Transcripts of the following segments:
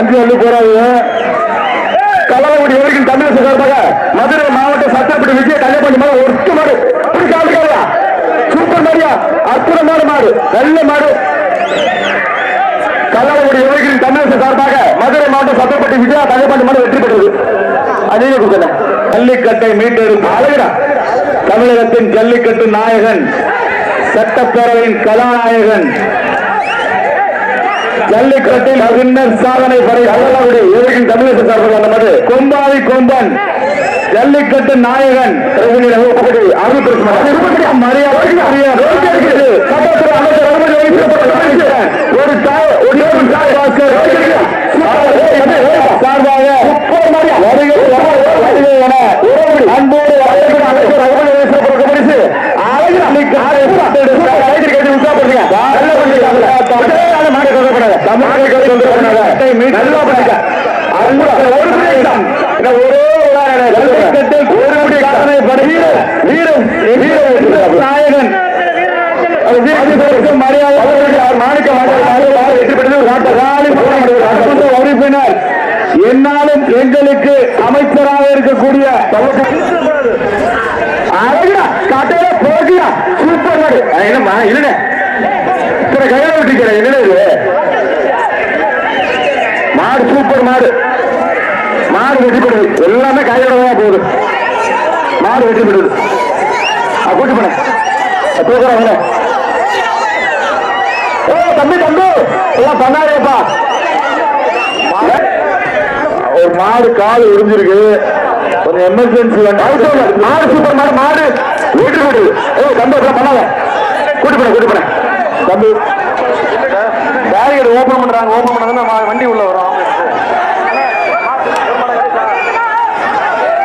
அஞ்சு அள்ளி போறாங்க கலவரப்படி வரைக்கும் தமிழக சார்பாக மதுரை மாவட்ட சட்டப்படி விஜய கல்யாணி மாடு ஒட்டு மாடு. பிடிக்காதுக்காதா சூப்பர் மாடியா? அற்புதமான மாடு. நல்ல மாடு. கல்லூரி வரைக்கும் தமிழக சார்பாக மதுரை மாவட்ட சட்டப்பட்டி விஜயா கல்யாணி மாடு வெற்றி பெற்றது. அதே கொடுத்தன ஜல்லிக்கட்டை மீட்டெடுப்பு அழகிடா. தமிழகத்தின் ஜல்லிக்கட்டு நாயகன். சட்டப்பேரவையின் கலாநாயகன். ஜல்லிக்கட்டில் பின்னர் சாதனை படை கள்ளக்குடி தமிழக சார்பில் நமது கொம்பாவி கொம்பன். ஜல்லிக்கட்டு நாயகன். அருள் கிருஷ்ணன் மரியாதை. என்னாலும் எங்களுக்கு அமைச்சராக இருக்கக்கூடிய அழகா கட்டையில போகியா சூப்பர் என்னம்மா இல்லைண்ணே கையில விட்டுக்கிறேன் என்னடா இது? மாடு சூப்பர் மாடு. மாடு பெறுது எல்லாமே கையோட தான் போகுது. மாடு பெறுது ஆ, கூட்டி போன தூக்குறாங்க ஓ தம்பி தம்பி. எல்லாம் பண்ணாதேப்பா. ஒரு மாடு கால் உறிஞ்சிருக்கு. கொஞ்சம் எமர்ஜென்சி மாடு சூப்பர் மாடு மாடு. வீட்டு வீடு ஏ தம்பி பண்ணாத. கூட்டி போன கூட்டி போன தம்பி பேரியர் ஓபன் பண்றாங்க ஓபன் பண்ணதுன்னா வண்டி உள்ள வரும்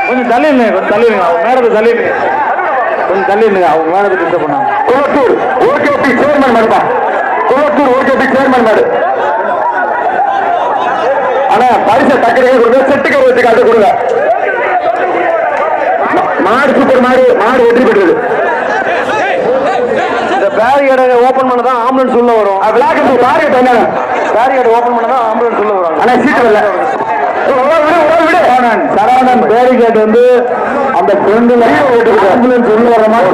கொஞ்சம் தள்ளிடுங்க கொஞ்சம் தள்ளிடுங்க அவங்க மேடத்தை தள்ளிடுங்க கொஞ்சம் தள்ளிடுங்க அவங்க மேடத்தை டிஸ்டர்ப் பண்ணாங்க குளத்தூர் ஓகேபி சேர்மன் மாடுப்பா குளத்தூர் ஓகேபி சேர்மன் மாடு ஆனா பரிசை டக்குனு கொடுங்க செட்டுக்கு வச்சு காட்டு கொடுங்க மாடு சூப்பர் மாடு மாடு வெற்றி பெற்றது இந்த பேரியடை ஓபன் பண்ண ஆம்புலன்ஸ் உள்ள வரும். விளாக்கு பாருங்க என்ன பேரியடை ஓபன் பண்ண ஆம்புலன்ஸ் உள்ள வரும். ஆனா சீட்டு இல்ல சரவணன் பேரிகேட் வந்து அந்த ஃப்ரெண்டுல ஆம்புலன்ஸ் உள்ள வர மாதிரி